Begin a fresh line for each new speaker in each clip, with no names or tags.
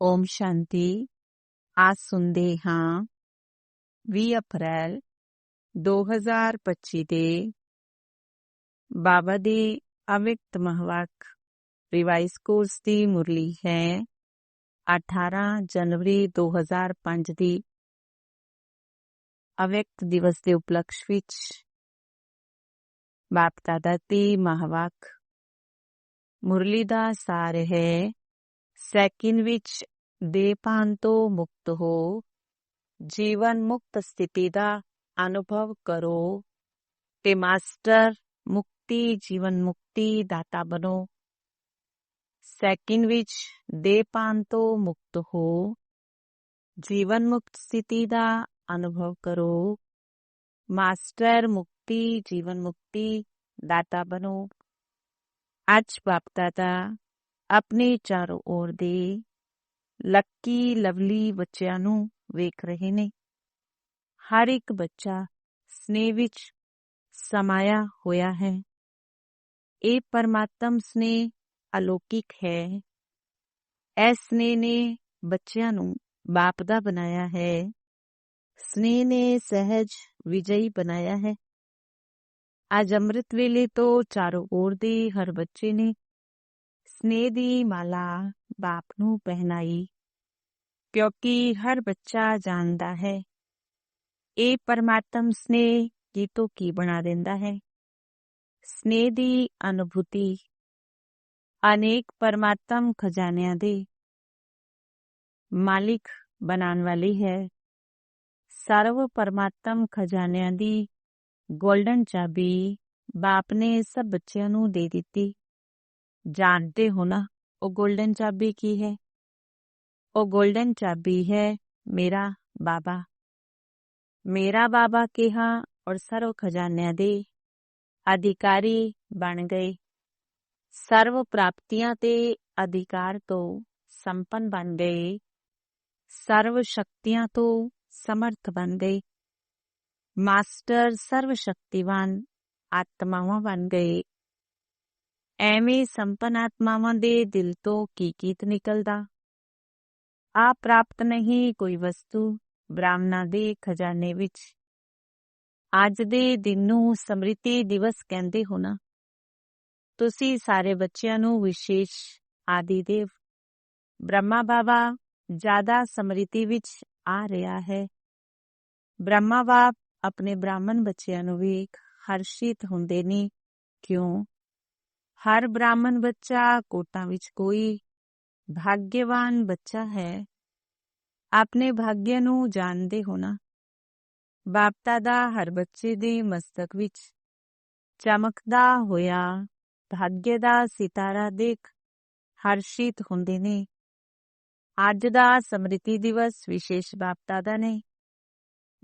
ਓਮ ਸ਼ਾਂਤੀ ਅੱਜ ਸੁਣਦੇ ਹਾਂ 20 ਅਪ੍ਰੈਲ 2025 ਦੇ ਬਾਬਾ ਦੀ ਅਵਿਕਤ ਮਹਵਾਕ ਰਿਵਾਈਜ਼ ਕੋਰਸ ਦੀ ਮੁਰਲੀ ਹੈ 18 ਜਨਵਰੀ 2005 ਦੀ ਅਵਿਕਤ ਦਿਵਸ ਦੇ ਉਪਲਕਸ਼ ਵਿੱਚ ਬਾਪ ਦਾਦਾ ਦੀ ਮਹਵਾਕ ਮੁਰਲੀ ਦਾ ਸਾਰ ਹੈ ਸੈਕਿੰਡ ਵਿੱਚ देपांतो मुक्त। हो जीवन मुक्त स्थिति का अनुभव करो ते मास्टर मुक्ति जीवन मुक्ति दाता बनो। सेकंड विच देपांतो मुक्त। हो जीवन मुक्त स्थिति का अनुभव करो मास्टर मुक्ति जीवन मुक्ति दाता बनो। आज बापदादा अपने चारों ओर दे। ਲੱਕੀ ਲਵਲੀ ਬੱਚਿਆਂ ਨੂੰ ਵੇਖ ਰਹੇ ਨੇ ਹਰ ਇੱਕ ਬੱਚਾ ਸਨੇਹ ਵਿੱਚ ਸਮਾਇਆ ਹੋਇਆ ਹੈ ਇਹ ਪਰਮਾਤਮ ਸਨੇਹ ਅਲੌਕਿਕ ਹੈ ਇਸ ਸਨੇਹ ਨੇ ਬੱਚਿਆਂ ਨੂੰ ਬਾਪ ਦਾ ਬਣਾਇਆ ਹੈ ਸਨੇਹ ਨੇ ਸਹਿਜ ਵਿਜਈ ਬਣਾਇਆ ਹੈ ਅੱਜ ਅੰਮ੍ਰਿਤ ਵੇਲੇ ਤੋਂ ਚਾਰੋਂ ओर ਦੇ ਹਰ ਬੱਚੇ ਨੇ ਸਨੇਹ ਦੀ ਮਾਲਾ ਬਾਪ ਨੂੰ ਪਹਿਨਾਈ ਕਿਉਂਕਿ ਹਰ ਬੱਚਾ ਜਾਣਦਾ ਹੈ ਇਹ ਪਰਮਾਤਮ ਸਨੇਹ ਕੀ ਤੋਂ ਕੀ ਬਣਾ ਦਿੰਦਾ ਹੈ ਸਨੇਹ ਦੀ ਅਨੁਭੂਤੀ ਅਨੇਕ ਪਰਮਾਤਮ ਖਜ਼ਾਨਿਆਂ ਦੇ ਮਾਲਿਕ ਬਣਾਉਣ ਵਾਲੀ ਹੈ ਸਰਵ ਪਰਮਾਤਮ ਖਜ਼ਾਨਿਆਂ ਦੀ ਗੋਲਡਨ ਚਾਬੀ ਬਾਪ ਨੇ ਸਭ ਬੱਚਿਆਂ ਨੂੰ ਦੇ ਦਿੱਤੀ जानते हो ना? वो गोल्डन चाबी की है। वो गोल्डन चाबी है मेरा बाबा। मेरा बाबा के यहाँ और सर्व खजाने दे। अधिकारी बन गए। सर्व प्राप्तियाँ ते अधिकार तो संपन्न बन गए। सर्व शक्तियाँ तो समर्थ बन गए। मास्टर सर्वशक्तिवान आत्माओं बन गए। ਐਵੇਂ ਸੰਪਨ ਆਤਮਾਵਾਂ ਦੇ ਦਿਲ ਤੋਂ ਕੀ ਕੀਤ ਨਿਕਲਦਾ? ਆ ਪ੍ਰਾਪਤ ਨਹੀਂ ਕੋਈ ਵਸਤੂ, ਬ੍ਰਾਹਮਣਾ ਦੇ ਖਜ਼ਾਨੇ ਵਿੱਚ। ਅੱਜ ਦੇ ਦਿਨ ਨੂੰ ਸਮ੍ਰਿਤੀ ਦਿਵਸ ਕਹਿੰਦੇ ਹੋ ਨਾ? ਤੁਸੀਂ ਸਾਰੇ ਬੱਚਿਆਂ ਨੂੰ ਵਿਸ਼ੇਸ਼ ਆਦਿ ਦੇਵ ਬ੍ਰਹਮਾ ਬਾਬਾ ਜ਼ਿਆਦਾ ਸਮ੍ਰਿਤੀ ਵਿੱਚ ਆ ਰਿਹਾ ਹੈ। ਬ੍ਰਹਮਾ ਬਾਪ ਆਪਣੇ ਬ੍ਰਾਹਮਣ ਬੱਚਿਆਂ ਨੂੰ ਵੀ ਹਰਸ਼ਿਤ ਹੁੰਦੇ ਨੇ। ਕਿਉਂ? ਹਰ ਬ੍ਰਾਹਮਣ ਬੱਚਾ ਕੋਟਾਂ ਵਿੱਚ ਕੋਈ ਭਾਗਯਵਾਨ ਬੱਚਾ ਹੈ। ਆਪਣੇ ਭਾਗਯ ਨੂੰ ਜਾਣਦੇ ਹੋ ਨਾ। ਬਾਪਤਾ ਦਾ ਹਰ ਬੱਚੇ ਦੇ ਮਸਤਕ ਵਿੱਚ ਚਮਕਦਾ ਹੋਇਆ ਭਾਗਯ ਦਾ ਸਿਤਾਰਾ ਦੇਖ ਹਰਸ਼ਿਤ ਹੁੰਦੇ ਨੇ। ਅੱਜ ਦਾ ਸਮ੍ਰਿਤੀ ਦਿਵਸ ਵਿਸ਼ੇਸ਼ ਬਾਪਤਾ ਦਾ ਨੇ।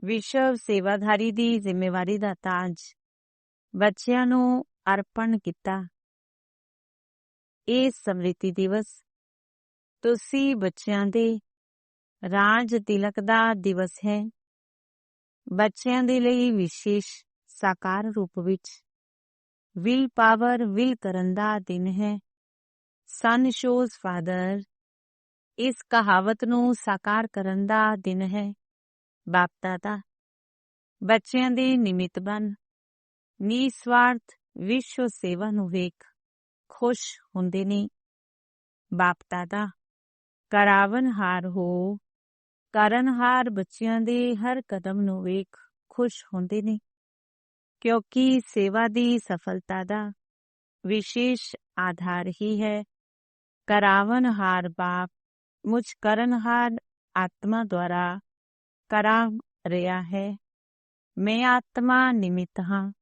ਵਿਸ਼ਵ ਸੇਵਾਧਾਰੀ ਦੀ ਜ਼ਿੰਮੇਵਾਰੀ ਦਾ ਤਾਜ। ਬੱਚਿਆਂ ਨੂੰ ਅਰਪਣ ਕੀਤਾ। ਇਹ ਸਮ੍ਰਿਤੀ ਦਿਵਸ। ਤੁਸੀਂ ਬੱਚਿਆਂ ਦੇ ਰਾਜ ਤਿਲਕ ਦਾ ਦਿਵਸ ਹੈ। ਬੱਚਿਆਂ ਦੇ ਲਈ ਵਿਸ਼ੇਸ਼ ਸਾਕਾਰ ਰੂਪ ਵਿੱਚ ਵਿਲ ਪਾਵਰ ਵਿਲ ਕਰਨ ਦਾ ਦਿਨ ਹੈ। ਸਨ ਸ਼ੋਜ਼ ਫਾਦਰ ਇਸ ਕਹਾਵਤ ਨੂੰ ਸਾਕਾਰ ਕਰਨ ਦਾ ਦਿਨ ਹੈ। ਬਾਪ ਦਾਦਾ ਬੱਚਿਆਂ ਦੇ ਨਿਮਿਤ ਬਣ ਨਿਸਵਾਰਥ ਵਿਸ਼ਵ ਸੇਵਾ ਨੂੰ ਵੇਖ। ਖੁਸ਼ ਹੁੰਦੇ ਨੇ ਬਾਪ ਦਾਦਾ ਕਰਾਵਨਹਾਰ ਹੋ ਕਰਨਹਾਰ ਬੱਚਿਆਂ ਦੇ ਹਰ ਕਦਮ ਨੂੰ ਵੇਖ ਖੁਸ਼ ਹੁੰਦੇ ਨੇ ਕਿਉਂਕਿ ਸੇਵਾ ਦੀ ਸਫਲਤਾ ਦਾ ਵਿਸ਼ੇਸ਼ ਆਧਾਰ ਹੀ ਹੈ ਕਰਾਵਨਹਾਰ ਬਾਪ ਮੁਝ ਕਰਨਹਾਰ ਆਤਮਾ ਦੁਆਰਾ ਕਰਾ ਰਿਹਾ ਹੈ ਮੈਂ ਆਤਮਾ ਨਿਮਿਤ ਹਾਂ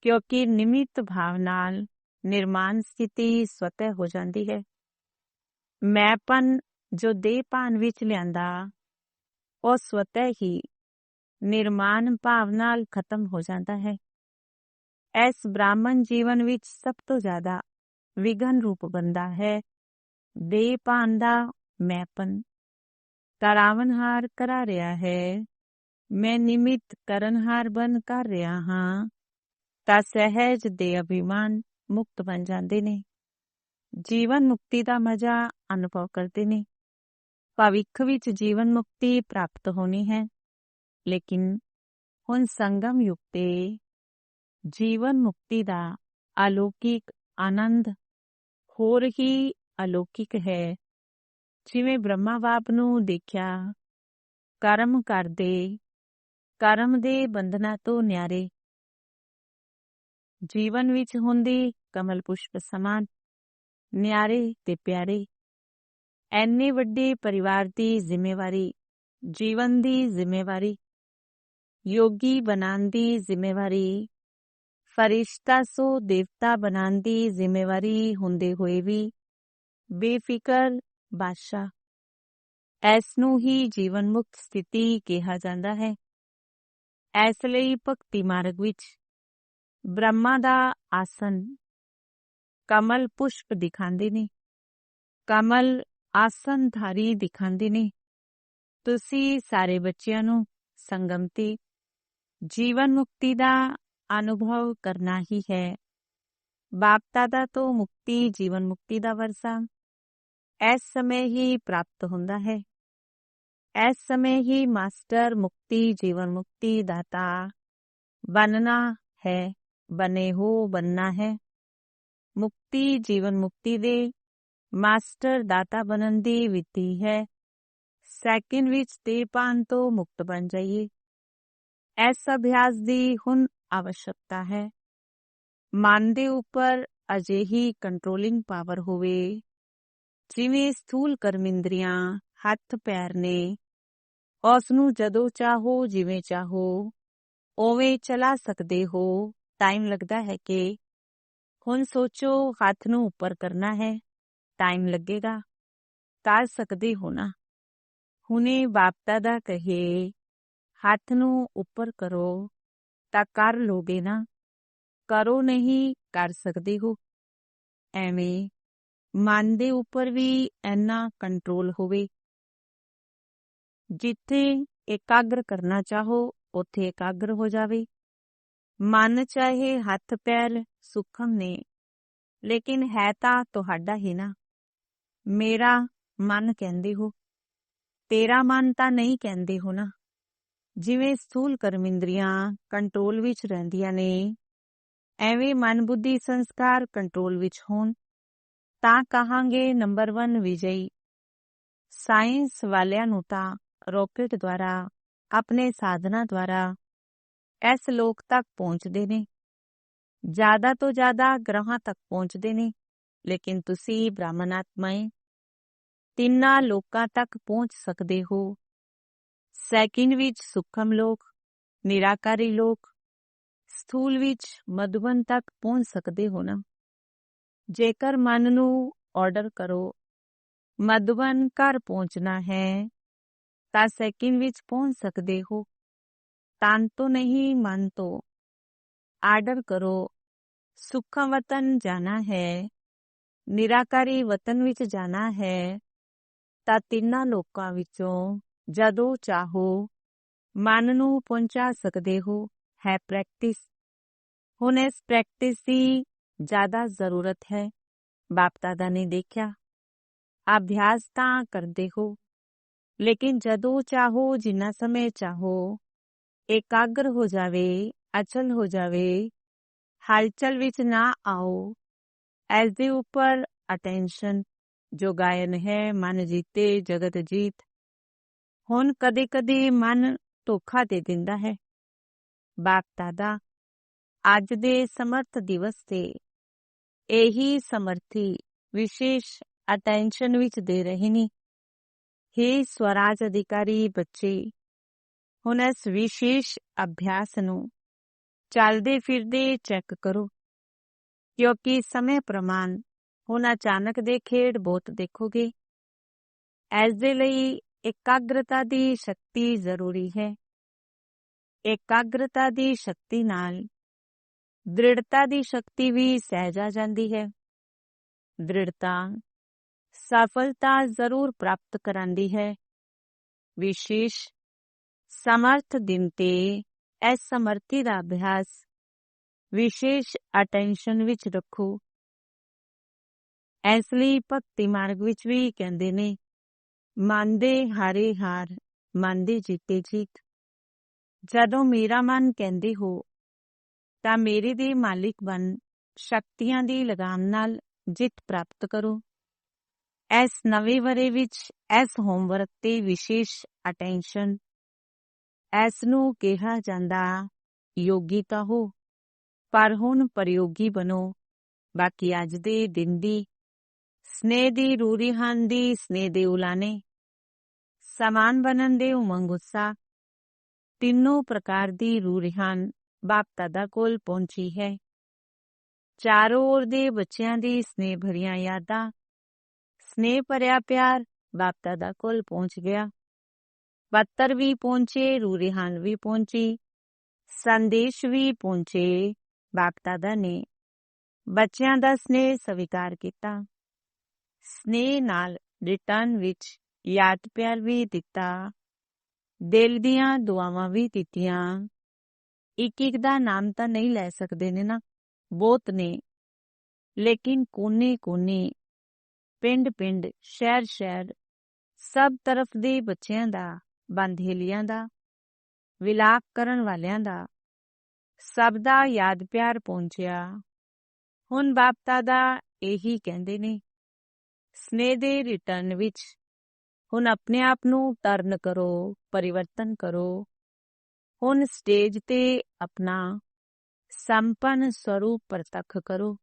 ਕਿਉਂਕਿ ਨਿਮਿਤ ਭਾਵ ਨਾਲ ਨਿਰਮਾਨ ਸਥਿਤੀ ਸਵਤः ਹੋ ਜਾਂਦੀ ਹੈ ਮੈਂਪਨ ਜੋ ਦੇਹਪਾਨ ਵਿੱਚ ਲਿਆਂਦਾ ਉਹ ਸਵਤः ਹੀ ਨਿਰਮਾਨ ਭਾਵ ਨਾਲ ਖਤਮ ਹੋ ਜਾਂਦਾ ਹੈ ਇਸ ਬ੍ਰਾਹਮਣ ਜੀਵਨ ਵਿੱਚ ਸਭ ਤੋਂ ਜ਼ਿਆਦਾ ਵਿਗਨ ਰੂਪ ਬੰਦਾ ਹੈ ਦੇਹਪਾਨ ਦਾ ਮੈਂਪਨ ਕਰਾਵਨਹਾਰ ਕਰਾ ਰਿਹਾ ਹੈ ਮੈਂ ਨਿਮਿਤ ਕਰਨਹਾਰ ਬਨ ਕਰ ਰਿਹਾ ਹਾਂ ਤਾਂ ਸਹਿਜ ਦੇ ਅਭਿਮਾਨ ਮੁਕਤ ਬਣ ਜਾਂਦੇ ਨੇ ਜੀਵਨ ਮੁਕਤੀ ਦਾ ਮਜ਼ਾ ਅਨੁਭਵ ਕਰਦੇ ਨੇ ਭਵਿੱਖ ਵਿੱਚ ਜੀਵਨ ਮੁਕਤੀ ਪ੍ਰਾਪਤ ਹੋਣੀ ਹੈ ਲੇਕਿਨ ਹੁਣ ਸੰਗਮ ਯੁਗ ਤੇ ਜੀਵਨ ਮੁਕਤੀ ਦਾ ਅਲੌਕਿਕ ਆਨੰਦ ਹੋਰ ਹੀ ਅਲੌਕਿਕ ਹੈ ਜਿਵੇਂ ਬ੍ਰਹਮਾ ਬਾਪ ਨੂੰ ਦੇਖਿਆ ਕਰਮ ਕਰਦੇ ਕਰਮ ਦੇ ਬੰਧਨਾਂ ਤੋਂ ਨਿਆਰੇ ਜੀਵਨ ਵਿੱਚ ਹੁੰਦੀ ਕਮਲ ਪੁਸ਼ਪ ਸਮਾਨ, ਨਿਆਰੇ ਤੇ ਪਿਆਰੇ। ਐਨੇ ਵੱਡੇ ਪਰਿਵਾਰ ਦੀ ਜ਼ਿੰਮੇਵਾਰੀ, ਜੀਵਨ ਦੀ ਜ਼ਿੰਮੇਵਾਰੀ, ਯੋਗੀ ਬਣਾਉਣ ਦੀ ਜ਼ਿੰਮੇਵਾਰੀ, ਫਰਿਸ਼ਤਾ ਸੋ ਦੇਵਤਾ ਬਣਾਉਣ ਦੀ ਜ਼ਿੰਮੇਵਾਰੀ ਹੁੰਦੇ ਹੋਏ ਵੀ ਬੇਫਿਕਰ ਬਾਦਸ਼ਾਹ। ਐਸ ਨੂੰ ਹੀ ਜੀਵਨ ਮੁਕਤ ਸਥਿਤੀ ਕਿਹਾ ਜਾਂਦਾ ਹੈ। ਇਸ ਲਈ ਭਗਤੀ ਮਾਰਗ ਵਿੱਚ ਬ੍ਰਹਮਾ ਦਾ ਆਸਨ। ਕਮਲ ਪੁਸ਼ਪ ਦਿਖਾਉਂਦੇ ਨੇ। ਕਮਲ ਆਸਨ ਧਾਰੀ ਦਿਖਾਉਂਦੇ ਨੇ। ਤੁਸੀਂ ਸਾਰੇ ਬੱਚਿਆਂ ਨੂੰ ਸੰਗਮ ਤੇ ਜੀਵਨ ਮੁਕਤੀ ਦਾ ਅਨੁਭਵ ਕਰਨਾ ਹੀ ਹੈ। ਬਾਪ ਦਾਦਾ ਤੋਂ ਮੁਕਤੀ ਜੀਵਨ ਮੁਕਤੀ ਦਾ ਵਰਸਾ। ਇਸ ਸਮੇਂ ਹੀ ਪ੍ਰਾਪਤ ਹੁੰਦਾ ਹੈ। ਇਸ ਸਮੇਂ ਹੀ ਮਾਸਟਰ ਮੁਕਤੀ ਜੀਵਨ ਮੁਕਤੀ ਦਾਤਾ ਬਣਨਾ ਹੈ। ਬਨੇ ਹੋ ਬੰਨਾ ਹੈ ਮੁਕਤੀ ਜੀਵਨ ਮੁਕਤੀ ਦੇ ਮਾਸਟਰ ਦਾਤਾ ਬਣਨ ਦੀ ਵਿਧੀ ਹੈ ਸੈਕਿੰਡ ਵਿੱਚ ਤੇ ਪਾਣ ਤੋਂ ਮੁਕਤ ਬਣ ਜਾਈਏ ਇਸ ਅਭਿਆਸ ਦੀ ਹੁਣ आवश्यकता ਹੈ ਮਨ ਦੇ ਉੱਪਰ ਅਜਿਹੀ ਕੰਟਰੋਲਿੰਗ ਪਾਵਰ ਹੋਵੇ ਜਿਵੇਂ ਸਥੂਲ ਕਰਮਿੰਦਰੀਆਂ ਹੱਥ ਪੈਰ ਨੇ ਉਸ ਨੂੰ ਜਦੋਂ ਚਾਹੋ ਜਿਵੇਂ ਚਾਹੋ ਉਵੇਂ ਚਲਾ ਸਕਦੇ ਹੋ ਟਾਈਮ ਲੱਗਦਾ ਹੈ ਕਿ ਹੁਣ ਸੋਚੋ ਹੱਥ ਨੂੰ ਉੱਪਰ ਕਰਨਾ ਹੈ। ਟਾਈਮ ਲੱਗੇਗਾ। ਕਰ ਸਕਦੇ ਹੋ ਨਾ? ਹੁਣੇ ਬਾਪਤਾ ਦਾ ਕਹੇ, ਹੱਥ ਨੂੰ ਉੱਪਰ ਕਰੋ ਤਾਂ ਕਰ ਲੋਗੇ ਨਾ? ਕਰੋ ਨਹੀਂ, ਕਰ ਸਕਦੇ ਹੋ। ਐਵੇਂ ਮਨ ਦੇ ਉੱਪਰ ਵੀ ਐਨਾ ਕੰਟਰੋਲ ਹੋਵੇ। ਜਿੱਥੇ ਇਕਾਗਰ ਕਰਨਾ ਚਾਹੋ, ਉੱਥੇ ਇਕਾਗਰ ਹੋ ਜਾਵੇ। ਮਨ ਚਾਹੇ ਹੱਥ ਪੈਰ ਸੁਖਮ ਨੇ ਲੇਕਿਨ ਹੈ ਤਾਂ ਤੁਹਾਡਾ ਹੀ ਨਾ ਮੇਰਾ ਮਨ ਕਹਿੰਦੇ ਹੋ ਤੇਰਾ ਮਨ ਤਾਂ ਨਹੀਂ ਕਹਿੰਦੇ ਹੋ ਨਾ ਜਿਵੇਂ ਸਥੂਲ ਕਰਮਿੰਦਰੀਆਂ ਕੰਟਰੋਲ ਵਿੱਚ ਰਹਿੰਦੀਆਂ ਨੇ ਐਵੇਂ ਮਨ ਬੁੱਧੀ ਸੰਸਕਾਰ ਕੰਟਰੋਲ ਵਿੱਚ ਹੋਣ ਤਾਂ ਕਹਾਂਗੇ ਨੰਬਰ 1 ਵਿਜਈ ਸਾਇੰਸ ਵਾਲਿਆਂ ਨੂੰ ਤਾਂ ਰੋਕਟ ਦੁਆਰਾ ਆਪਣੇ ਸਾਧਨਾ ਦੁਆਰਾ ਇਸ ਲੋਕ ਤੱਕ ਪਹੁੰਚਦੇ ਨੇ। ਜ਼ਿਆਦਾ ਤੋਂ ਜ਼ਿਆਦਾ ਗ੍ਰਹਾਂ ਤੱਕ ਪਹੁੰਚਦੇ ਨੇ, ਲੇਕਿਨ ਤੁਸੀਂ ਬ੍ਰਾਹਮਣ ਤਿੰਨਾਂ ਲੋਕਾਂ ਤੱਕ ਪਹੁੰਚ ਸਕਦੇ ਹੋ। ਸੈਕਿੰਡ ਵਿੱਚ ਸੁਖਮ ਲੋਕ, ਨਿਰਾਕਾਰੀ ਲੋਕ, ਸਥੂਲ ਵਿੱਚ ਮਧੁਬਨ ਤੱਕ ਪਹੁੰਚ ਸਕਦੇ ਹੋ ਨਾ। ਜੇਕਰ ਮਨ ਨੂੰ ਆਰਡਰ ਕਰੋ, ਮਧੁਬਨ ਘਰ ਪਹੁੰਚਣਾ ਹੈ, ਤਾਂ ਸੈਕਿੰਡ ਵਿੱਚ ਪਹੁੰਚ ਸਕਦੇ ਹੋ। ਤਨ ਤੋਂ ਨਹੀਂ ਮਨ ਤੋਂ ਆਰਡਰ ਕਰੋ ਸੁਖਮ ਵਤਨ ਜਾਣਾ ਹੈ ਨਿਰਾਕਾਰੀ ਵਤਨ ਵਿੱਚ ਜਾਣਾ ਹੈ ਤਾਂ ਤਿੰਨਾਂ ਲੋਕਾਂ ਵਿੱਚੋਂ ਜਦੋਂ ਚਾਹੋ ਮਨ ਨੂੰ ਪਹੁੰਚਾ ਸਕਦੇ ਹੋ ਹੈ ਪ੍ਰੈਕਟਿਸ ਹੁਣ ਇਸ ਪ੍ਰੈਕਟਿਸ ਦੀ ਜ਼ਿਆਦਾ ਜ਼ਰੂਰਤ ਹੈ ਬਾਪ ਦਾਦਾ ਨੇ ਦੇਖਿਆ ਅਭਿਆਸ ਤਾਂ ਕਰਦੇ ਹੋ ਲੇਕਿਨ ਜਦੋਂ ਚਾਹੋ ਜਿੰਨਾ ਸਮੇਂ ਚਾਹੋ ਇਕਾਗਰ ਹੋ ਜਾਵੇ ਅਚਲ ਹੋ ਜਾਵੇ ਹਲਚਲ ਵਿੱਚ ਨਾ ਆਓ ਐਸ ਦੇ ਉੱਪਰ ਅਟੈਂਸ਼ਨ ਜੋ ਗਾਇਨ ਹੈ ਮਨ ਜੀਤੇ ਜਗਤ ਜੀਤ ਹੁਣ ਕਦੇ-ਕਦੇ ਮਨ ਧੋਖਾ ਦੇ ਦਿੰਦਾ ਹੈ ਬਾਪ ਦਾਦਾ ਅੱਜ ਦੇ ਸਮਰਥ ਦਿਵਸ ਤੇ ਇਹੀ ਸਮਰਥੀ ਵਿਸ਼ੇਸ਼ ਅਟੈਂਸ਼ਨ ਵਿੱਚ ਦੇ ਰਹੇ ਨੇ हे ਸਵਰਾਜ ਅਧਿਕਾਰੀ ਬੱਚੇ ਹੁਣ ਇਸ ਵਿਸ਼ੇਸ਼ ਅਭਿਆਸ ਨੂੰ ਚੱਲਦੇ ਫਿਰਦੇ ਚੈੱਕ ਕਰੋ। ਕਿਉਂਕਿ ਸਮੇਂ ਪ੍ਰਮਾਨ ਹੁਣ ਅਚਾਨਕ ਦੇ ਖੇਡ ਬਹੁਤ ਦੇਖੋਗੇ। ਐਸ ਦੇ ਲਈ ਇਕਾਗਰਤਾ ਦੀ ਸ਼ਕਤੀ ਜ਼ਰੂਰੀ ਹੈ। ਇਕਾਗਰਤਾ ਦੀ ਸ਼ਕਤੀ ਨਾਲ ਦ੍ਰਿੜਤਾ ਦੀ ਸ਼ਕਤੀ ਵੀ ਸਹਿਜ ਆ ਜਾਂਦੀ ਹੈ। ਦ੍ਰਿੜਤਾ ਸਫਲਤਾ ਜ਼ਰੂਰ ਪ੍ਰਾਪਤ ਕਰਾਂਦੀ ਹੈ। ਵਿਸ਼ੇਸ਼ ਸਮਰਥ ਦਿਨ ਤੇ ਇਸ ਸਮਰਥੀ ਦਾ ਅਭਿਆਸ ਵਿਸ਼ੇਸ਼ ਅਟੈਂਸ਼ਨ ਵਿੱਚ ਰੱਖੋ। ਇਸ ਲਈ ਭਗਤੀ ਮਾਰਗ ਵਿੱਚ ਵੀ ਕਹਿੰਦੇ ਨੇ ਮਨ ਦੇ ਹਾਰੇ ਹਾਰ ਮਨ ਦੇ ਜਿੱਤੇ ਜੀਤ। ਜਦੋਂ ਮੇਰਾ ਮਨ ਕਹਿੰਦੇ ਹੋ, ਤਾਂ ਮੇਰੇ ਦੇ ਮਾਲਿਕ ਬਣ। ਸ਼ਕਤੀਆਂ ਦੀ ਲਗਾਮ ਨਾਲ ਜਿੱਤ ਪ੍ਰਾਪਤ ਕਰੋ। ਇਸ ਨਵੇਂ ਵਰੇ ਵਿੱਚ ਇਸ ਹੋਮਵਰਕ ਤੇ ਵਿਸ਼ੇਸ਼ ਅਟੈਂਸ਼ਨ ਇਸ ਨੂੰ ਕਿਹਾ ਜਾਂਦਾ, ਯੋਗੀ ਤਾਂ ਹੋ, ਪਰ ਹੁਣ ਪ੍ਰਯੋਗੀ ਬਣੋ। ਬਾਕੀ ਅੱਜ ਦੇ ਦਿਨ ਦੀ ਸਨੇਹ ਦੀ ਰੂਰੀਹਾਨ ਦੀ ਸਨੇਹ ਦੇ ਉਲਾਨੇ। ਸਮਾਨ ਬਣਨ ਦੇ ਉਮੰਗ ਉਤਸ਼ਾਹ ਤਿੰਨੋਂ ਪ੍ਰਕਾਰ ਦੀ ਰੂਰੀਹਾਨ ਬਾਪ ਦਾਦਾ ਕੋਲ ਪਹੁੰਚੀ ਹੈ। ਚਾਰੋਂ ਓਰ ਦੇ ਬੱਚਿਆਂ ਦੀ ਸਨੇਹ ਭਰੀਆਂ ਯਾਦਾਂ। ਸਨੇਹ ਭਰਿਆ ਪਿਆਰ ਬਾਪ ਦਾਦਾ ਕੋਲ ਪਹੁੰਚ ਗਿਆ। ਪੱਤਰ ਵੀ ਪਹੁੰਚੇ, ਰੂਰੀਹਾਨ ਵੀ ਪਹੁੰਚੀ, ਸੰਦੇਸ਼ ਵੀ ਪਹੁੰਚੇ ਬਾਪ ਦਾਦਾ ਨੇ ਬੱਚਿਆਂ ਦਾ ਸਨੇਹ ਸਵੀਕਾਰ ਕੀਤਾ। ਸਨੇਹ ਨਾਲ ਰਿਟਰਨ ਵਿੱਚ ਯਾਦ ਪਿਆਰ ਵੀ ਦਿੱਤਾ, ਦਿਲ ਦੀਆਂ ਦੁਆਵਾਂ ਵੀ ਦਿੱਤੀਆਂ। ਇੱਕ ਇੱਕ ਦਾ ਨਾਮ ਤਾਂ ਨਹੀਂ ਲੈ ਸਕਦੇ ਨੇ ਨਾ, ਬਹੁਤ ਨੇ। ਲੇਕਿਨ ਕੋਨੇ ਕੋਨੇ ਪਿੰਡ ਪਿੰਡ ਸ਼ਹਿਰ ਸ਼ਹਿਰ ਸਭ ਤਰਫ ਦੇ ਬੱਚਿਆਂ ਦਾ ਬੰਧੇਲੀਆਂ ਦਾ, ਵਿਲਾਪ ਕਰਨ ਵਾਲਿਆਂ ਦਾ, ਸਭ ਦਾ ਯਾਦ ਪਿਆਰ ਪਹੁੰਚਿਆ। ਹੁਣ ਬਾਪਤਾ ਦਾ ਇਹੀ ਕਹਿੰਦੇ ਨੇ, ਸਨੇਹ ਦੇ ਰਿਟਰਨ ਵਿੱਚ ਹੁਣ ਆਪਣੇ ਆਪ ਨੂੰ ਟਰਨ ਕਰੋ, ਪਰਿਵਰਤਨ ਕਰੋ। ਹੁਣ ਸਟੇਜ ਤੇ ਆਪਣਾ ਸੰਪਨ ਸਰੂਪ ਪ੍ਰਤੱਖ ਕਰੋ।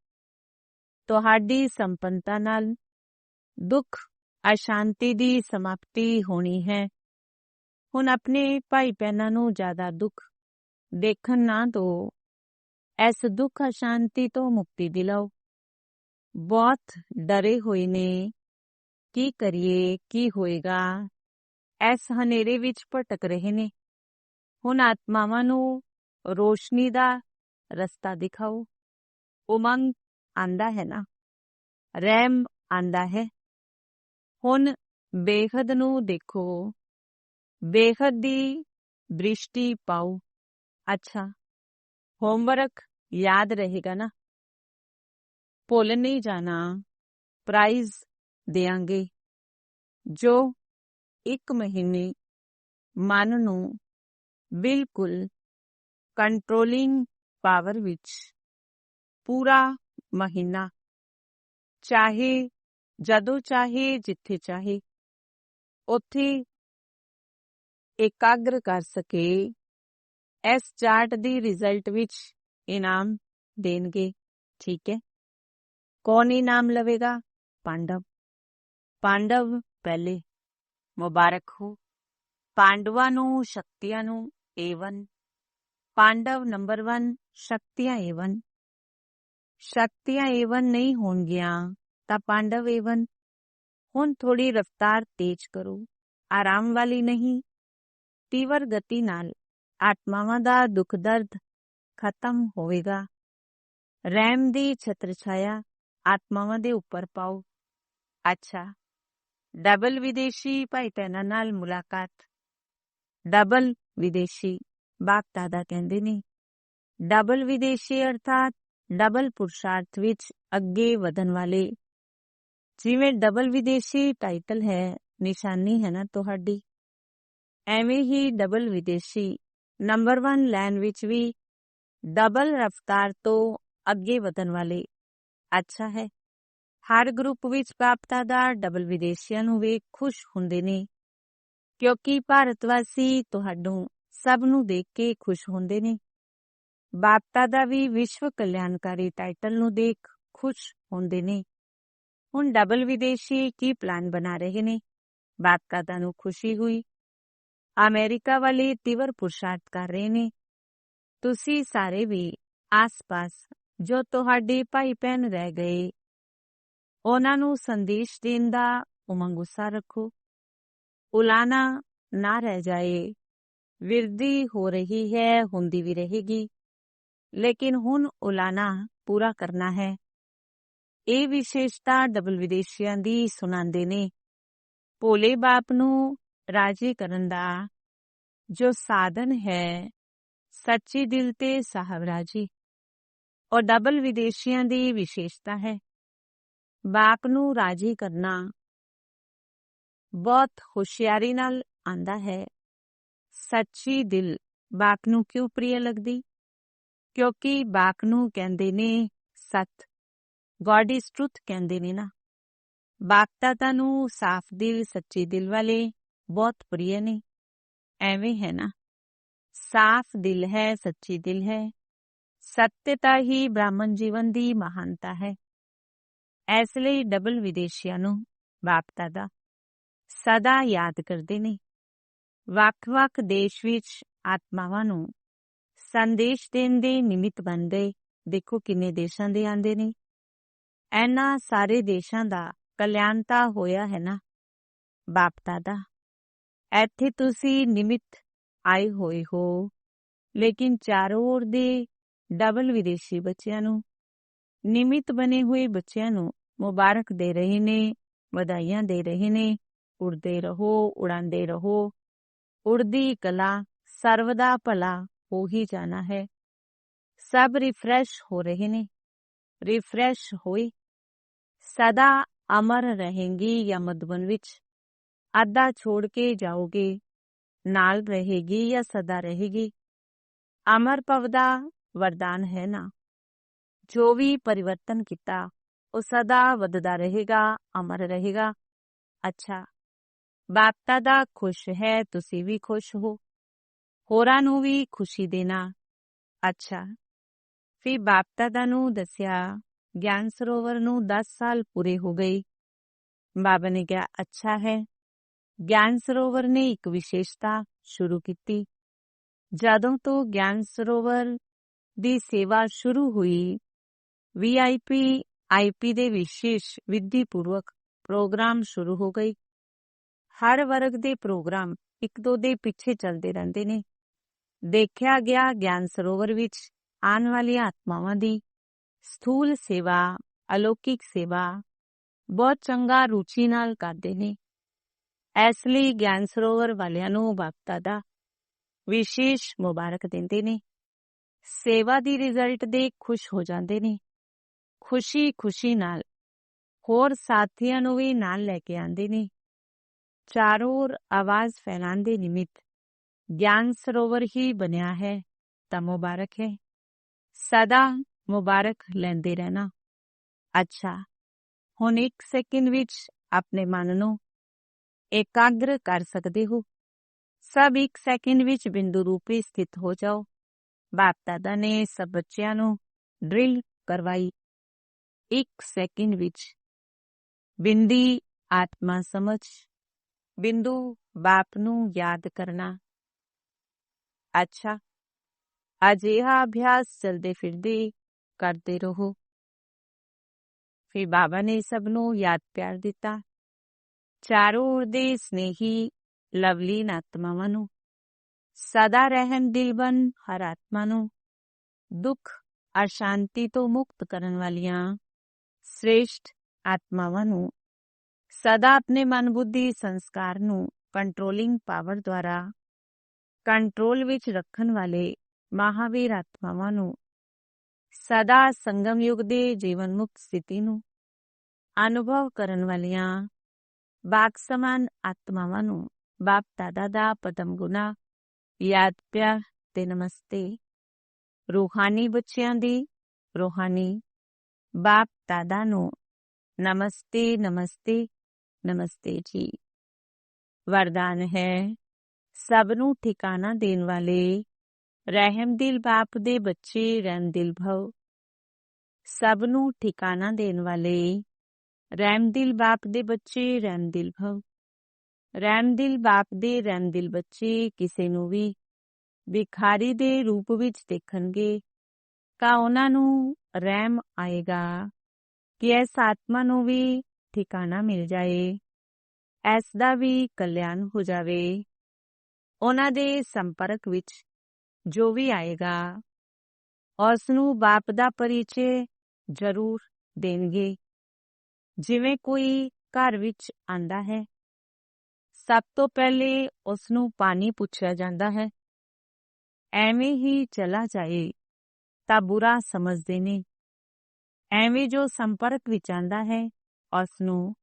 ਤੁਹਾਡੀ ਸੰਪੰਨਤਾ ਨਾਲ ਦੁੱਖ ਅਸ਼ਾਂਤੀ ਦੀ ਸਮਾਪਤੀ ਹੋਣੀ ਹੈ। ਹੁਣ ਆਪਣੇ ਭਾਈ ਭੈਣਾਂ ਨੂੰ ਜ਼ਿਆਦਾ ਦੁੱਖ ਦੇਖਣ ਨਾ ਦਿਓ ਇਸ ਦੁੱਖ ਅਸ਼ਾਂਤੀ ਤੋਂ ਮੁਕਤੀ ਦਿਲਾਓ। ਬਹੁਤ ਡਰੇ ਹੋਏ ਨੇ। ਕੀ ਕਰੀਏ, ਕੀ ਹੋਏਗਾ? ਇਸ ਹਨੇਰੇ ਵਿੱਚ ਭਟਕ ਰਹੇ ਨੇ। ਹੁਣ ਆਤਮਾਵਾਂ ਨੂੰ ਰੋਸ਼ਨੀ ਦਾ ਰਸਤਾ ਦਿਖਾਓ। ਉਮੰਗ ਆਂਦਾ ਹੈ ਨਾ। ਰਹਿਮ ਆਂਦਾ ਹੈ। ਹੁਣ ਬੇਖਦ ਨੂੰ ਦੇਖੋ। ਬੇਖਦ ਦੀ ਦ੍ਰਿਸ਼ਟੀ ਪਾਓ ਅੱਛਾ ਹੋਮਵਰਕ ਯਾਦ ਰਹੇਗਾ ਨਾ ਭੁੱਲ ਨਹੀਂ ਜਾਣਾ ਪ੍ਰਾਈਜ਼ ਦੇਾਂਗੇ ਜੋ ਇੱਕ ਮਹੀਨੇ ਮਨ ਨੂੰ ਬਿਲਕੁਲ ਕੰਟਰੋਲਿੰਗ ਪਾਵਰ ਵਿੱਚ ਪੂਰਾ ਮਹੀਨਾ ਚਾਹੇ ਜਦੋਂ ਚਾਹੇ ਜਿੱਥੇ ਚਾਹੇ ਉੱਥੇ ਇਕਾਗਰ ਕਰ ਸਕੇ ਇਸ ਚਾਰਟ ਦੀ ਰਿਜ਼ਲਟ ਵਿੱਚ ਇਨਾਮ ਦੇਣਗੇ ਠੀਕ ਹੈ ਕੌਣ ਇਨਾਮ ਲਵੇਗਾ ਪਾਂਡਵ ਪਾਂਡਵ ਪਹਿਲੇ ਮੁਬਾਰਕ ਹੋ ਪਾਂਡਵਾਂ ਨੂੰ ਸ਼ਕਤੀਆਂ ਨੂੰ ਏਵਨ ਪਾਂਡਵ ਨੰਬਰ 1 ਸ਼ਕਤੀਆਂ ਏਵਨ ਸ਼ਕਤੀਆਂ ਏਵਨ ਨਹੀਂ ਹੋਣਗੀਆਂ ਤਾਂ ਪਾਂਡਵ ਏਵਨ ਹੁਣ ਥੋੜੀ ਰਫ਼ਤਾਰ ਤੇਜ਼ ਕਰੋ ਆਰਾਮ ਵਾਲੀ ਨਹੀਂ ਤੀਵਰ ਗਤੀ ਨਾਲ ਆਤਮਾਵਾਂ ਦਾ ਦੁੱਖ ਦਰਦ ਖਤਮ ਹੋਵੇਗਾ ਰਹਿਮ ਦੀ ਛਤਰ ਛਾਇਆ ਆਤਮਾਵਾਂ ਦੇ ਉੱਪਰ ਪਾਓ ਅੱਛਾ ਡਬਲ ਵਿਦੇਸ਼ੀ ਭਾਈ ਭੈਣਾਂ ਨਾਲ ਮੁਲਾਕਾਤ ਡਬਲ ਵਿਦੇਸ਼ੀ ਬਾਪ ਦਾਦਾ ਕਹਿੰਦੇ ਨੇ ਡਬਲ ਵਿਦੇਸ਼ੀ ਅਰਥਾਤ ਡਬਲ ਪੁਰਸ਼ਾਰਥ ਵਿੱਚ ਅੱਗੇ ਵਧਣ ਵਾਲੇ ਜਿਵੇਂ ਡਬਲ ਵਿਦੇਸ਼ੀ ਟਾਈਟਲ ਹੈ ਨਿਸ਼ਾਨੀ ਹੈ ਨਾ ਤੁਹਾਡੀ ਐਵੇਂ ਹੀ ਡਬਲ ਵਿਦੇਸ਼ੀ ਨੰਬਰ 1 ਲਾਈਨ ਵਿੱਚ ਵੀ ਡਬਲ ਰਫ਼ਤਾਰ ਤੋਂ ਅੱਗੇ ਵਧਣ ਵਾਲੇ। ਅੱਛਾ ਹੈ। ਹਰ ਗਰੁੱਪ ਵਿੱਚ ਪ੍ਰਾਪਤਾ ਦਾ ਡਬਲ ਵਿਦੇਸ਼ੀਆਂ ਨੂੰ ਵੇਖ ਖੁਸ਼ ਹੁੰਦੇ ਨੇ। ਕਿਉਂਕਿ ਭਾਰਤ ਵਾਸੀ ਤੁਹਾਨੂੰ ਸਭ ਨੂੰ ਦੇਖ ਕੇ ਖੁਸ਼ ਹੁੰਦੇ ਨੇ। ਬਾਪਤਾ ਦਾ ਵੀ ਵਿਸ਼ਵ ਕਲਿਆਣਕਾਰੀ ਟਾਈਟਲ ਨੂੰ ਦੇਖ ਖੁਸ਼ ਹੁੰਦੇ ਨੇ। ਹੁਣ ਡਬਲ ਵਿਦੇਸ਼ੀ ਕੀ ਪਲਾਨ ਬਣਾ ਰਹੇ ਨੇ? ਬਾਪਤਾ ਨੂੰ ਖੁਸ਼ੀ ਹੋਈ। ਅਮਰੀਕਾ ਵਾਲੇ ਤਿਵਰ ਪੁਰਸ਼ਾਰਥ ਕਰ ਰਹੇ ਨੇ ਤੁਸੀਂ ਸਾਰੇ ਵੀ ਆਸ-ਪਾਸ ਜੋ ਤੁਹਾਡੇ ਭਾਈ ਭੈਣ ਰਹਿ ਗਏ ਉਹਨਾਂ ਨੂੰ ਸੰਦੇਸ਼ ਦੇਣ ਦਾ ਉਮੰਗ ਉਸਾ ਰੱਖੋ ਉਲਾਨਾ ਨਾ ਰਹਿ ਜਾਏ ਵਿਰਦੀ ਹੋ ਰਹੀ ਹੈ ਹੁੰਦੀ ਵੀ ਰਹੇਗੀ ਲੇਕਿਨ ਹੁਣ ਉਲਾਨਾ ਪੂਰਾ ਕਰਨਾ ਹੈ ਇਹ ਵਿਸ਼ੇਸ਼ਤਾ ਡਬਲ ਵਿਦੇਸ਼ੀਆਂ ਦੀ ਸੁਣਾਉਂਦੇ ਨੇ ਭੋਲੇ ਬਾਪ ਨੂੰ ਰਾਜੀ ਕਰਨ ਦਾ ਜੋ ਸਾਧਨ ਹੈ, ਸੱਚੀ ਦਿਲ ਤੇ ਸਾਹਿਬ ਰਾਜੀ। ਔਰ ਡਬਲ ਵਿਦੇਸ਼ੀਆਂ ਦੀ ਵਿਸ਼ੇਸ਼ਤਾ ਹੈ। ਬਾਪ ਨੂੰ ਰਾਜੀ ਕਰਨਾ ਬਹੁਤ ਹੁਸ਼ਿਆਰੀ ਨਾਲ ਆਂਦਾ ਹੈ। ਸੱਚੀ ਦਿਲ ਬਾਪ ਨੂੰ ਕਿਉਂ ਪ੍ਰਿਯ ਲੱਗਦੀ? ਕਿਉਂਕਿ ਬਾਪ ਨੂੰ ਕਹਿੰਦੇ ਨੇ ਸਤ, ਗੋਡ ਇਜ਼ ਟਰੂਥ ਕਹਿੰਦੇ ਨੇ ਨਾ। ਬਾਪਦਾਦਾ ਨੂੰ ਸਾਫ਼ ਦਿਲ, ਸੱਚੇ ਦਿਲ ਵਾਲੇ ਬਹੁਤ ਪ੍ਰਿਯ ਨੇ। ਐਵੇਂ ਹੈ ਨਾ। ਸਾਫ਼ ਦਿਲ ਹੈ, ਸੱਚੀ ਦਿਲ ਹੈ। ਸੱਤਤਾ ਹੀ ਬ੍ਰਾਹਮਣ ਜੀਵਨ ਦੀ ਮਹਾਨਤਾ ਹੈ। ਇਸ ਲਈ ਡਬਲ ਵਿਦੇਸ਼ੀਆਂ ਨੂੰ ਬਾਪਦਾਦਾ ਸਦਾ ਯਾਦ ਕਰਦੇ ਨੇ। ਵੱਖ-ਵੱਖ ਦੇਸ਼ ਵਿੱਚ ਆਤਮਾਵਾਂ ਨੂੰ ਸੰਦੇਸ਼ ਦੇਣ ਦੇ ਨਿਮਿਤ ਬਣਦੇ ਦੇਖੋ ਕਿੰਨੇ ਦੇਸ਼ਾਂ ਦੇ ਆਂਦੇ ਨੇ। ਐਨਾ ਸਾਰੇ ਦੇਸ਼ਾਂ ਦਾ ਕਲਿਆਣ ਤਾਂ ਹੋਇਆ ਹੈ ਨਾ। ਬਾਪ ਦਾਦਾ ਇੱਥੇ ਤੁਸੀਂ ਨਿਮਿਤ ਆਏ ਹੋਏ ਹੋ ਲੇਕਿਨ ਚਾਰੋਂ ओर ਦੇ ਡਬਲ ਵਿਦੇਸ਼ੀ ਬੱਚਿਆਂ ਨੂੰ ਨਿਮਿਤ ਬਣੇ ਹੋਏ ਬੱਚਿਆਂ ਨੂੰ ਮੁਬਾਰਕ ਦੇ ਰਹੇ ਨੇ ਵਧਾਈਆਂ ਦੇ ਰਹੇ ਨੇ ਉੜਦੇ ਰਹੋ ਉਡਾਉਂਦੇ ਰਹੋ ਉੜਦੀ ਕਲਾ ਸਰਵਦਾ ਭਲਾ ਹੋ ਹੀ ਜਾਣਾ ਹੈ ਸਭ ਰਿਫਰੈਸ਼ ਹੋ ਰਹੇ ਨੇ ਰਿਫਰੈਸ਼ ਹੋਈ ਸਦਾ ਅਮਰ ਰਹੇਗੀ ਜਾਂ ਮਧਵਨ ਵਿੱਚ ਅੱਧਾ ਛੋੜ ਕੇ ਜਾਓਗੇ ਨਾਲ ਰਹੇਗੀ ਜਾਂ ਸਦਾ ਰਹੇਗੀ ਅਮਰ ਪਵਦਾ ਵਰਦਾਨ ਹੈ ਨਾ ਜੋ ਵੀ ਪਰਿਵਰਤਨ ਕੀਤਾ ਉਹ ਸਦਾ ਵਧਦਾ ਰਹੇਗਾ ਅਮਰ ਰਹੇਗਾ ਅੱਛਾ ਬਾਪਤਾ ਦਾ ਖੁਸ਼ ਹੈ ਤੁਸੀਂ ਵੀ ਖੁਸ਼ ਹੋ ਹੋਰਾਂ ਨੂੰ ਵੀ ਖੁਸ਼ੀ ਦੇਣਾ ਅੱਛਾ ਫਿਰ ਬਾਪਤਾ ਦਾ ਨੂੰ ਦੱਸਿਆ ਗਿਆਨ ਸਰੋਵਰ ਨੂੰ 10 ਸਾਲ ਪੂਰੇ ਹੋ ਗਏ ਬਾਬਾ ਨੇ ਕਿਹਾ ਅੱਛਾ ਹੈ ਗਿਆਨ ਸਰੋਵਰ ਨੇ ਇੱਕ ਵਿਸ਼ੇਸ਼ਤਾ ਸ਼ੁਰੂ ਕੀਤੀ। ਜਦੋਂ ਤੋਂ ਗਿਆਨ ਸਰੋਵਰ ਦੀ ਸੇਵਾ ਸ਼ੁਰੂ ਹੋਈ ਵੀਆਈਪੀ ਆਈਪੀ ਦੇ ਵਿਸ਼ੇਸ਼ ਵਿਧੀ ਪੂਰਵਕ ਪ੍ਰੋਗਰਾਮ ਸ਼ੁਰੂ ਹੋ ਗਈ ਹਰ ਵਰਗ ਦੇ ਪ੍ਰੋਗਰਾਮ ਇੱਕ ਦੋ ਦੇ ਪਿੱਛੇ ਚੱਲਦੇ ਰਹਿੰਦੇ ਨੇ। ਦੇਖਿਆ ਗਿਆ ਗਿਆਨ ਸਰੋਵਰ ਵਿੱਚ ਆਉਣ ਵਾਲੀਆਂ ਆਤਮਾਵਾਂ ਦੀ ਸਥੂਲ ਸੇਵਾ, ਅਲੌਕਿਕ ਸੇਵਾ ਬਹੁਤ ਚੰਗਾ ਰੁਚੀ ਨਾਲ ਕਰਦੇ ਨੇ। ਇਸ ਲਈ ਗਿਆਨ ਸਰੋਵਰ ਵਾਲਿਆਂ ਨੂੰ ਵਕਤਾ ਦਾ ਵਿਸ਼ੇਸ਼ ਮੁਬਾਰਕ ਦਿੰਦੇ ਨੇ। ਸੇਵਾ ਦੀ ਰਿਜ਼ਲਟ ਦੇ ਖੁਸ਼ ਹੋ ਜਾਂਦੇ ਨੇ। ਖੁਸ਼ੀ ਖੁਸ਼ੀ ਨਾਲ ਹੋਰ ਸਾਥੀਆਂ ਨੂੰ ਵੀ ਨਾਲ ਲੈ ਕੇ ਆਂਦੇ ਨੇ। ਚਾਰੋਂ ओर ਆਵਾਜ਼ ਫੈਲਾਉਂਦੇ ਨਿਮਿਤ ਗਿਆਨ ਸਰੋਵਰ ਹੀ ਬਣਿਆ ਹੈ ਤਾਂ ਮੁਬਾਰਕ ਹੈ। ਸਦਾ ਮੁਬਾਰਕ ਲੈਂਦੇ ਰਹਿਣਾ। ਅੱਛਾ, ਹੁਣ ਇੱਕ ਸੈਕਿੰਡ ਵਿੱਚ ਆਪਣੇ ਮਨ ਨੂੰ ਇਕਾਗਰ ਕਰ ਸਕਦੇ ਹੋ ਸਭ ਇੱਕ ਸੈਕਿੰਡ ਵਿੱਚ ਬਿੰਦੂ ਰੂਪੀ ਸਥਿਤ ਹੋ ਜਾਓ ਬਾਪ ਦਾਦਾ ਨੇ ਸਭ ਬੱਚਿਆਂ ਨੂੰ ਡਰਿਲ ਕਰਵਾਈ ਇੱਕ ਸੈਕਿੰਡ ਵਿੱਚ ਬਿੰਦੀ ਆਤਮਾ ਸਮਝ ਬਿੰਦੂ ਬਾਪ ਨੂੰ ਯਾਦ ਕਰਨਾ ਅੱਛਾ ਅਜਿਹਾ ਅਭਿਆਸ ਚਲਦੇ ਫਿਰਦੇ ਕਰਦੇ ਰਹੋ ਫਿਰ ਬਾਬਾ ਨੇ ਸਭ ਨੂੰ ਯਾਦ ਪਿਆਰ ਦਿੱਤਾ ਚਾਰੋਂ ओर ਦੇ ਸਨੇਹੀ ਲਵਲੀ ਆਤਮਾਵਾਂ ਨੂੰ ਸਦਾ ਰਹਿਮ ਦਿਲ ਬਨ ਹਰ ਆਤਮਾ ਨੂੰ ਦੁੱਖ ਅਸ਼ਾਂਤੀ ਤੋਂ ਮੁਕਤ ਕਰਨ ਵਾਲੀਆਂ ਸ੍ਰੇਸ਼ਟ ਆਤਮਾਵਾਂ ਨੂੰ ਸਦਾ ਆਪਣੇ ਮਨ ਬੁੱਧੀ ਸੰਸਕਾਰ ਨੂੰ ਕੰਟਰੋਲਿੰਗ ਪਾਵਰ ਦੁਆਰਾ ਕੰਟਰੋਲ ਵਿੱਚ ਰੱਖਣ ਵਾਲੇ ਮਹਾਵੀਰ ਆਤਮਾਵਾਂ ਨੂੰ ਸਦਾ ਸੰਗਮ ਯੁਗ ਦੇ ਜੀਵਨ ਮੁਕਤ ਸਥਿਤੀ ਨੂੰ ਅਨੁਭਵ ਕਰਨ ਵਾਲੀਆਂ ਬਾਕ ਸਮਾਨ ਆਤਮਾਵਾਂ ਨੂੰ ਬਾਪ ਦਾਦਾ ਦਾ ਪਦਮ ਗੁਨਾ ਯਾਦ ਪਿਆਰ ਤੇ ਨਮਸਤੇ ਰੂਹਾਨੀ ਬੱਚਿਆਂ ਦੀ ਰੂਹਾਨੀ ਬਾਪ ਦਾਦਾ ਨੂੰ ਨਮਸਤੇ ਨਮਸਤੇ ਨਮਸਤੇ ਜੀ ਵਰਦਾਨ ਹੈ ਸਭ ਨੂੰ ਠਿਕਾਣਾ ਦੇਣ ਵਾਲੇ ਰਹਿਮ ਦਿਲ ਬਾਪ ਦੇ ਬੱਚੇ ਰਹਿਮ ਦਿਲ ਭਵ ਸਭ ਨੂੰ ਰਹਿਮ ਦਿਲ ਬਾਪ ਦੇ ਬੱਚੇ ਰਹਿਮ ਦਿਲ ਭਵ। ਰਹਿਮ ਦਿਲ ਬਾਪ ਦੇ ਰਹਿਮ ਦਿਲ ਬੱਚੇ, ਕਿਸੇ ਨੂੰ ਵੀ ਵਿਖਾਰੀ ਦੇ ਰੂਪ ਵਿੱਚ ਦੇਖਣਗੇ। ਤਾਂ ਉਹਨਾਂ ਨੂੰ ਰਹਿਮ ਆਏਗਾ ਕਿ ਇਸ ਆਤਮਾ ਨੂੰ ਵੀ ਠਿਕਾਣਾ ਮਿਲ ਜਾਏ, ਇਸ ਦਾ ਵੀ ਕਲਿਆਣ ਹੋ ਜਾਵੇ। ਉਹਨਾਂ ਦੇ ਸੰਪਰਕ ਵਿੱਚ ਜੋ ਵੀ ਆਏਗਾ, ਉਸ ਨੂੰ ਬਾਪ ਦਾ ਪਰਿਚੈ ਜ਼ਰੂਰ ਦੇਣਗੇ। ਜਿਵੇਂ ਕੋਈ ਘਰ ਵਿੱਚ ਆਂਦਾ ਹੈ। ਸਭ ਤੋਂ ਪਹਿਲੇ ਉਸ ਨੂੰ ਪਾਣੀ ਪੁੱਛਿਆ ਜਾਂਦਾ ਹੈ। ਐਵੇਂ ਹੀ ਚਲਾ ਜਾਏ ਤਾਂ ਬੁਰਾ ਸਮਝਦੇ ਨੇ। ਐਵੇਂ ਜੋ ਸੰਪਰਕ ਵਿੱਚ ਆਂਦਾ ਹੈ ਉਸ ਨੂੰ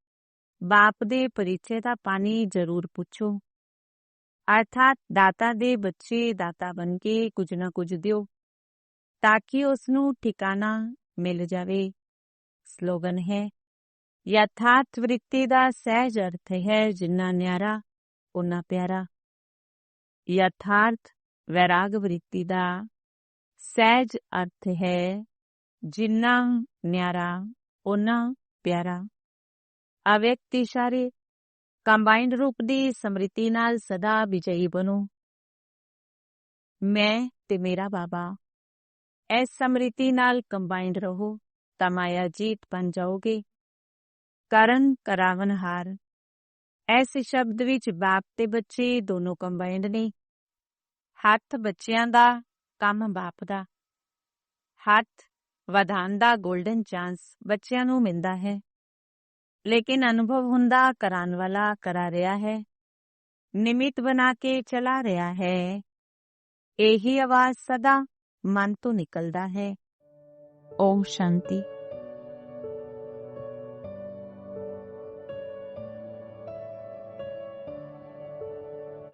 ਬਾਪ ਦੇ ਪਰਿਚੈ ਦਾ ਪਾਣੀ ਜ਼ਰੂਰ ਪੁੱਛੋ। ਅਰਥਾਤ ਦਾਤਾ ਦੇ ਬੱਚੇ ਦਾਤਾ ਬਣ ਕੇ ਕੁਝ ਨਾ ਕੁਝ ਦਿਓ, ਤਾਂ ਕਿ ਉਸ ਨੂੰ ਠਿਕਾਣਾ ਮਿਲ ਜਾਵੇ। ਸਲੋਗਨ ਹੈ ਯਥਾਰਥ ਵ੍ਰਿਤੀ ਦਾ ਸਹਿਜ ਅਰਥ ਹੈ ਜਿੰਨਾ ਨਿਆਰਾ ਉਨਾ ਪਿਆਰਾ ਯਥਾਰਥ ਵੈਰਾਗ ਵ੍ਰਿਤੀ ਦਾ ਸਹਿਜ ਅਰਥ ਹੈ ਜਿੰਨਾ ਨਿਆਰਾ ਉਨਾ ਪਿਆਰਾ ਅਵਿਅਕਤ ਇਸ਼ਾਰੇ ਕੰਬਾਈਨਡ ਰੂਪ ਦੀ ਸਮ੍ਰਿਤੀ ਨਾਲ ਸਦਾ ਵਿਜਈ ਬਣੋ ਮੈਂ ਤੇ ਮੇਰਾ ਬਾਬਾ ਇਸ ਸਮ੍ਰਿਤੀ ਨਾਲ ਕੰਬਾਈਨਡ ਰਹੋ ਤਾਂ ਮਾਇਆ ਜੀਤ ਬਣ ਜਾਓਗੇ ਕਰਨ ਕਰਾਵਨਹਾਰ ਇਸ ਸ਼ਬਦ ਵਿੱਚ ਬਾਪ ਤੇ ਬੱਚੇ ਦੋਨੋਂ ਕੰਬਾਈਨਡ ਨੇ। ਹੱਥ ਬੱਚਿਆਂ ਦਾ, ਕੰਮ ਬਾਪ ਦਾ। ਹੱਥ ਵਧਾਨ ਦਾ 골ਡਨ ਚਾਂਸ ਬੱਚਿਆਂ ਨੂੰ ਮਿਲਦਾ ਹੈ। ਲੇਕਿਨ ਅਨੁਭਵ ਹੁੰਦਾ ਕਰਾਨ ਵਾਲਾ ਕਰਾ ਰਿਹਾ ਹੈ। ਨਿਮਿਤ ਬਣਾ ਕੇ ਚਲਾ ਰਿਹਾ ਹੈ। ਇਹੀ ਆਵਾਜ਼ ਸਦਾ ਮਨ ਤੋਂ ਨਿਕਲਦਾ ਹੈ। ਓਮ ਸ਼ਾਂਤੀ।